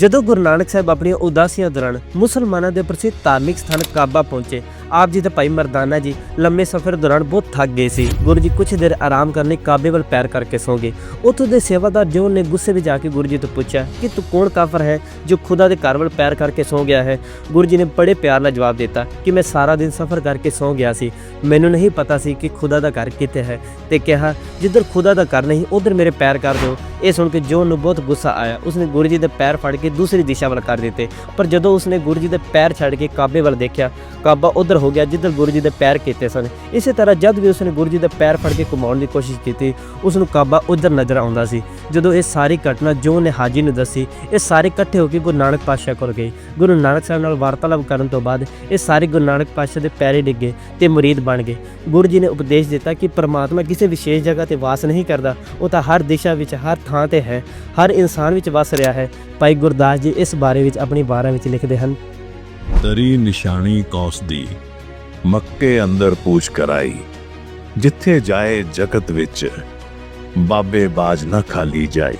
ਜਦੋਂ ਗੁਰੂ ਨਾਨਕ ਸਾਹਿਬ ਆਪਣੀਆਂ ਉਦਾਸੀਆਂ ਦੌਰਾਨ ਮੁਸਲਮਾਨਾਂ ਦੇ ਪ੍ਰਸਿੱਧ ਧਾਰਮਿਕ ਸਥਾਨ ਕਾਬਾ ਪਹੁੰਚੇ ਆਪ ਜੀ ਤੇ ਭਾਈ ਮਰਦਾਨਾ ਜੀ, ਲੰਮੇ ਸਫ਼ਰ ਦੌਰਾਨ ਬਹੁਤ ਥੱਕ ਗਏ ਸੀ। ਗੁਰੂ ਜੀ ਕੁਝ ਦੇਰ ਆਰਾਮ ਕਰਨ ਲਈ ਕਾਬੇ ਵੱਲ ਪੈਰ ਕਰਕੇ ਸੌਂ ਗਏ। ਉੱਥੋਂ ਦੇ ਸੇਵਾਦਾਰ ਜੋਨ ਨੇ ਗੁੱਸੇ ਵਿੱਚ ਆ ਕੇ ਗੁਰੂ ਜੀ ਤੋਂ ਪੁੱਛਿਆ ਕਿ ਤੂੰ ਕੌਣ ਕਾਫਰ ਹੈ ਜੋ ਖੁਦਾ ਦੇ ਘਰ ਵੱਲ ਪੈਰ ਕਰਕੇ ਸੌਂ ਗਿਆ ਹੈ? ਗੁਰੂ ਜੀ ਨੇ ਬੜੇ ਪਿਆਰ ਨਾਲ ਜਵਾਬ ਦਿੱਤਾ ਕਿ ਮੈਂ ਸਾਰਾ ਦਿਨ ਸਫ਼ਰ ਕਰਕੇ ਸੌਂ ਗਿਆ ਸੀ। ਮੈਨੂੰ ਨਹੀਂ ਪਤਾ ਸੀ ਕਿ ਖੁਦਾ ਦਾ ਘਰ ਕਿੱਥੇ ਹੈ ਤੇ ਕਿਹਾ, ਜਿੱਧਰ ਖੁਦਾ ਦਾ ਘਰ ਨਹੀਂ, ਉਧਰ ਮੇਰੇ ਪੈਰ ਕਰ ਦਿਓ। ਇਹ ਸੁਣ ਕੇ ਜੋਨ ਨੂੰ ਬਹੁਤ ਗੁੱਸਾ ਆਇਆ। ਉਸਨੇ ਗੁਰੂ ਜੀ ਦੇ ਪੈਰ ਫੜ ਕੇ ਦੂਸਰੀ ਦਿਸ਼ਾ ਵੱਲ ਕਰ ਦਿੱਤੇ। ਪਰ ਜਦੋਂ ਉਸਨੇ ਗੁਰੂ ਜੀ ਦੇ ਪੈਰ ਛੱਡ ਕੇ ਕਾਬੇ ਵੱਲ ਦੇਖਿਆ, ਕਾਬਾ ਉਧਰ ਹੋ ਗਿਆ ਜਿੱਧਰ ਗੁਰੂ ਜੀ ਦੇ ਪੈਰ ਕੀਤੇ ਸਨ। ਇਸੇ ਤਰ੍ਹਾਂ ਜਦ ਵੀ ਉਸਨੇ ਗੁਰੂ ਜੀ ਦੇ ਪੈਰ ਫੜ ਕੇ ਘੁਮਾਉਣ ਦੀ ਕੋਸ਼ਿਸ਼ ਕੀਤੀ ਉਸ ਨੂੰ ਕਾਬਾ ਉਧਰ ਨਜ਼ਰ ਆਉਂਦਾ ਸੀ। ਜਦੋਂ ਇਹ ਸਾਰੀ ਘਟਨਾ ਜੋਨ ਨੇ ਹਾਜੀ ਨੂੰ ਦੱਸੀ, ਇਹ ਸਾਰੇ ਇਕੱਠੇ ਹੋ ਕੇ ਗੁਰੂ ਨਾਨਕ ਪਾਤਸ਼ਾਹ ਕੋਲ ਗਏ। ਗੁਰੂ ਨਾਨਕ ਸਾਹਿਬ ਨਾਲ ਵਾਰਤਾਲਾਪ ਕਰਨ ਤੋਂ ਬਾਅਦ ਇਹ ਸਾਰੇ ਗੁਰੂ ਨਾਨਕ ਪਾਤਸ਼ਾਹ ਦੇ ਪੈਰੇ ਡਿੱਗੇ ਤੇ ਮੁਰੀਦ ਬਣ ਗਏ। ਗੁਰੂ ਜੀ ਨੇ ਉਪਦੇਸ਼ ਦਿੱਤਾ ਕਿ ਪ੍ਰਮਾਤਮਾ ਕਿਸੇ ਵਿਸ਼ੇਸ਼ ਜਗ੍ਹਾ ਤੇ ਵਾਸ ਨਹੀਂ ਕਰਦਾ। ਉਹ ਤਾਂ ਹਰ ਦਿਸ਼ਾ ਵਿੱਚ, ਹਰ ਥਾਂ ਤੇ ਹੈ, ਹਰ ਇਨਸਾਨ ਵਿੱਚ ਵਸ ਰਿਹਾ ਹੈ। ਭਾਈ ਗੁਰਦਾਸ ਜੀ ਇਸ ਬਾਰੇ ਵਿੱਚ ਆਪਣੀ ਬਾਰਾਂ ਵਿੱਚ ਲਿਖਦੇ ਹਨ। ਤਰੀ ਨਿਸ਼ਾਨੀ ਕੌਸ ਦੀ ਮੱਕੇ ਅੰਦਰ ਪੂਜ ਕਰਾਈ। ਜਿੱਥੇ ਜਾਏ ਜਗਤ ਵਿੱਚ ਬਾਬੇ ਬਾਜ ਨਾ ਖਾਲੀ ਜਾਏ।